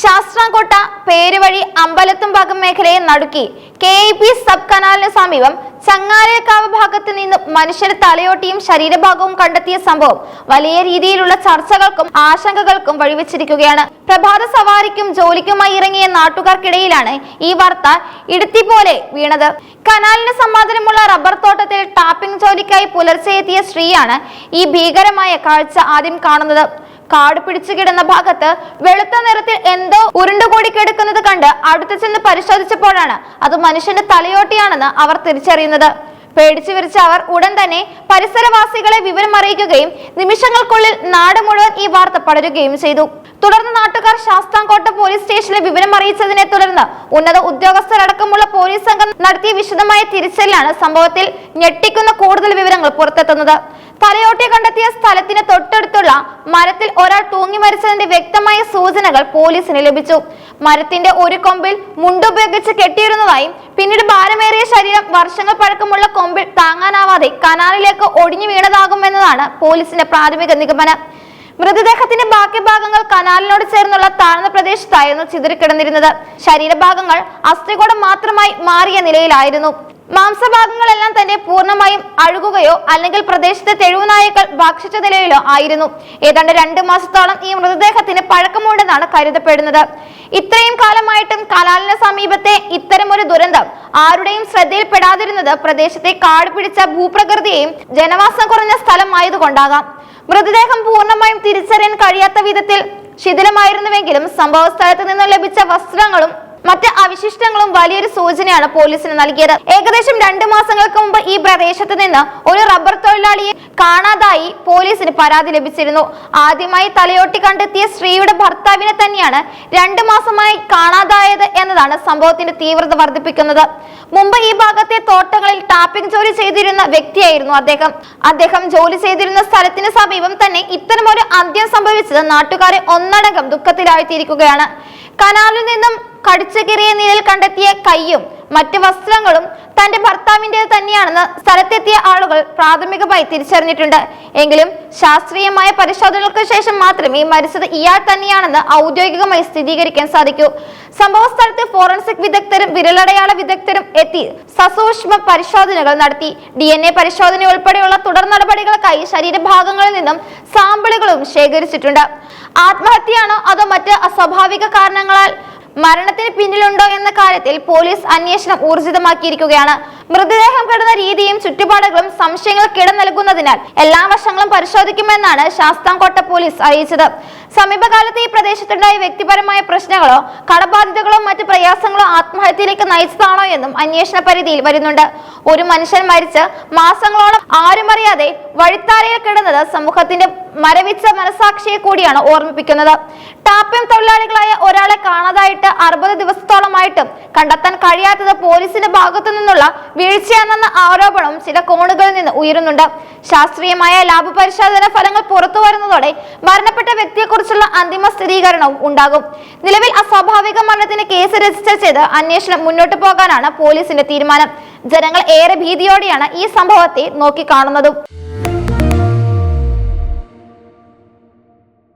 ശാസ്ത്രാംകോട്ട പേരുവഴി അമ്പലത്തുംഭാഗം മേഖലയെ നടുക്കി. K E P sub കനാലിന് സമീപം ചങ്ങാരേക്കാവ് ഭാഗത്ത് നിന്ന് മനുഷ്യന്റെ തലയോട്ടിയും ശരീരഭാഗവും കണ്ടെത്തിയ സംഭവം വലിയ രീതിയിലുള്ള ചർച്ചകൾക്കും ആശങ്കകൾക്കും വഴിവെച്ചിരിക്കുകയാണ്. പ്രഭാത സവാരിക്കും ജോലിക്കുമായി ഇറങ്ങിയ നാട്ടുകാർക്കിടയിലാണ് ഈ വാർത്ത ഇടുത്തി പോലെ വീണത്. കനാലിന് സമാധാനമുള്ള റബ്ബർ തോട്ടത്തിൽ ടാപ്പിംഗ് ജോലിക്കായി പുലർച്ചെ എത്തിയ സ്ത്രീയാണ് ഈ ഭീകരമായ കാഴ്ച ആദ്യം കാണുന്നത്. കാട് പിടിച്ചു കിടന്ന ഭാഗത്ത് വെളുത്ത നിറത്തിൽ എന്തോ ഉരുണ്ടുകൂടി കിടക്കുന്നത് കണ്ട് അടുത്ത് ചെന്ന് പരിശോധിച്ചപ്പോഴാണ് അത് മനുഷ്യന്റെ തലയോട്ടിയാണെന്ന് അവർ തിരിച്ചറിയുന്നത്. പേടിച്ചു വിരിച്ച അവർ ഉടൻ തന്നെ പരിസരവാസികളെ വിവരം അറിയിക്കുകയും നിമിഷങ്ങൾക്കുള്ളിൽ നാട് മുഴുവൻ ഈ വാർത്ത പടരുകയും ചെയ്തു. തുടർന്ന് നാട്ടുകാർ ശാസ്താംകോട്ട പോലീസ് സ്റ്റേഷനിൽ വിവരം അറിയിച്ചതിനെ തുടർന്ന് ഉന്നത ഉദ്യോഗസ്ഥരടക്കമുള്ള പോലീസ് സംഘം നടത്തിയ വിശദമായ തിരിച്ചലിലാണ് സംഭവത്തിൽ ഞെട്ടിക്കുന്ന കൂടുതൽ വിവരങ്ങൾ പുറത്തെത്തുന്നത്. തലയോട്ടി കണ്ടെത്തിയ സ്ഥലത്തിന് തൊട്ടടുത്തുള്ള മരത്തിൽ ഒരാൾ തൂങ്ങി മരിച്ചതിന്റെ വ്യക്തമായ സൂചനകൾ പോലീസിന് ലഭിച്ചു. മരത്തിന്റെ ഒരു കൊമ്പിൽ മുണ്ടുപയോഗിച്ച് കെട്ടിയിരുന്നതായും പിന്നീട് ഭാരമേറിയ ശരീരം വർഷങ്ങൾ പഴക്കമുള്ള കൊമ്പിൽ താങ്ങാനാവാതെ കനാലിലേക്ക് ഒടിഞ്ഞു വീണതാകുമെന്നതാണ് പോലീസിന്റെ പ്രാഥമിക നിഗമനം. മൃതദേഹത്തിന്റെ ബാക്കി ഭാഗങ്ങൾ കനാലിനോട് ചേർന്നുള്ള താഴ്ന്ന പ്രദേശത്തായിരുന്നു ചിതറിക്കിടന്നിരുന്നത്. ശരീരഭാഗങ്ങൾ അസ്ഥികൂടം മാത്രമായി മാറിയ നിലയിലായിരുന്നു. മാംസഭാഗങ്ങളെല്ലാം തന്നെ പൂർണമായും അഴുകുകയോ അല്ലെങ്കിൽ പ്രദേശത്തെ തെരുവുനായകൾ ഭക്ഷിച്ച നിലയിലോ ആയിരുന്നു. ഏതാണ്ട് രണ്ട് മാസത്തോളം ഈ മൃതദേഹത്തിന് പഴക്കമുണ്ടെന്നാണ് കരുതപ്പെടുന്നത്. ഇത്രയും കാലമായിട്ടും കലാലിന് സമീപത്തെ ഇത്തരമൊരു ദുരന്തം ആരുടെയും ശ്രദ്ധയിൽപ്പെടാതിരുന്നത് പ്രദേശത്തെ കാട് പിടിച്ച ഭൂപ്രകൃതിയെയും ജനവാസം കുറഞ്ഞ സ്ഥലമായതുകൊണ്ടാകാം. മൃതദേഹം പൂർണമായും തിരിച്ചറിയാൻ കഴിയാത്ത വിധത്തിൽ ശിഥിലമായിരുന്നുവെങ്കിലും സംഭവ സ്ഥലത്ത് നിന്ന് ലഭിച്ച വസ്ത്രങ്ങളും മറ്റ് അവശിഷ്ടങ്ങളും വലിയൊരു സൂചനയാണ് പോലീസിന് നൽകിയത്. ഏകദേശം രണ്ടു മാസങ്ങൾക്ക് മുമ്പ് ഈ പ്രദേശത്ത് നിന്ന് ഒരു റബ്ബർ തൊഴിലാളിയെ കാണാതായി പോലീസിന് പരാതി ലഭിച്ചിരുന്നു. ആദ്യമായി തലയോട്ടി കണ്ടെത്തിയ സ്ത്രീയുടെ ഭർത്താവിനെ തന്നെയാണ് രണ്ടു മാസമായി കാണാതായത് എന്നതാണ് സംഭവത്തിന്റെ തീവ്രത വർദ്ധിപ്പിക്കുന്നത്. മുമ്പ് ഈ ഭാഗത്തെ തോട്ടങ്ങളിൽ ടാപ്പിംഗ് ജോലി ചെയ്തിരുന്ന വ്യക്തിയായിരുന്നു അദ്ദേഹം. അദ്ദേഹം ജോലി ചെയ്തിരുന്ന സ്ഥലത്തിന് സമീപം തന്നെ ഇത്തരമൊരു അന്ത്യം സംഭവിച്ചത് നാട്ടുകാരെ ഒന്നടങ്കം ദുഃഖത്തിലാഴ്ത്തിയിരിക്കുകയാണ്. കനാലിൽ നിന്നും കടിച്ചകിറിയ നിലയിൽ കണ്ടെത്തിയ കൈയും മറ്റ് വസ്ത്രങ്ങളും തന്റെ ഭർത്താവിന്റെ തന്നെയാണെന്ന് സ്ഥലത്തെത്തിയ ആളുകൾ പ്രാഥമികമായി തിരിച്ചറിഞ്ഞിട്ടുണ്ട്. എങ്കിലും ശാസ്ത്രീയമായ പരിശോധനകൾക്ക് ശേഷം മാത്രമേ മരിച്ചത് ഇയാൾ തന്നെയാണെന്ന് ഔദ്യോഗികമായി സ്ഥിരീകരിക്കാൻ സാധിക്കൂ. സംഭവ സ്ഥലത്ത് ഫോറൻസിക് വിദഗ്ധരും വിരലടയാള വിദഗ്ധരും എത്തി സസൂക്ഷ്മ പരിശോധനകൾ നടത്തി. ഡി എൻ എ പരിശോധന ഉൾപ്പെടെയുള്ള തുടർ നടപടികൾക്കായി ശരീരഭാഗങ്ങളിൽ നിന്നും സാമ്പിളുകളും ശേഖരിച്ചിട്ടുണ്ട്. ആത്മഹത്യയാണോ അതോ മറ്റ് അസ്വാഭാവിക കാരണങ്ങളാൽ? മരണത്തിന് പിന്നിലുണ്ടോ എന്ന കാര്യത്തിൽ പോലീസ് അന്വേഷണം ഊർജിതമാക്കിയിരിക്കുകയാണ്. മൃതദേഹം കിടന്ന രീതിയും ചുറ്റുപാടുകളും സംശയങ്ങൾ ഇട നൽകുന്നതിനാൽ എല്ലാ വശങ്ങളും പരിശോധിക്കുമെന്നാണ് ശാസ്താംകോട്ട പോലീസ് അറിയിച്ചത്. സമീപകാലത്ത് ഈ പ്രദേശത്തുണ്ടായ വ്യക്തിപരമായ പ്രശ്നങ്ങളോ കടബാധ്യതകളോ മറ്റ് പ്രയാസങ്ങളോ ആത്മഹത്യയിലേക്ക് നയിച്ചതാണോ എന്നും അന്വേഷണ പരിധിയിൽ വരുന്നുണ്ട്. ഒരു മനുഷ്യൻ മരിച്ച് മാസങ്ങളോളം ആരുമറിയാതെ വഴിത്താരയിൽ കിടന്നത് സമൂഹത്തിന്റെ മരവിച്ച മനസാക്ഷിയെ കൂടിയാണ് ഓർമ്മിപ്പിക്കുന്നത്. ടാപ്പിംഗ് തൊഴിലാളികളായ ഒരാളെ കാണാതായിട്ട് അറുപത് ദിവസത്തോളമായിട്ടും കണ്ടെത്താൻ കഴിയാത്തത് പോലീസിന്റെ ഭാഗത്തു നിന്നുള്ള വീഴ്ചയാണെന്ന ആരോപണം ചില കോണുകളിൽ നിന്ന് ഉയരുന്നുണ്ട്. ശാസ്ത്രീയമായ ലാബ് പരിശോധന ഫലങ്ങൾ പുറത്തു വരുന്നതോടെ മരണപ്പെട്ട വ്യക്തിയെക്കുറിച്ചുള്ള അന്തിമ സ്ഥിരീകരണവും ഉണ്ടാകും. നിലവിൽ അസ്വാഭാവിക മരണത്തിന് കേസ് രജിസ്റ്റർ ചെയ്ത് അന്വേഷണം മുന്നോട്ട് പോകാനാണ് പോലീസിന്റെ തീരുമാനം. ജനങ്ങൾ ഏറെ ഭീതിയോടെയാണ് ഈ സംഭവത്തെ നോക്കിക്കാണുന്നതും.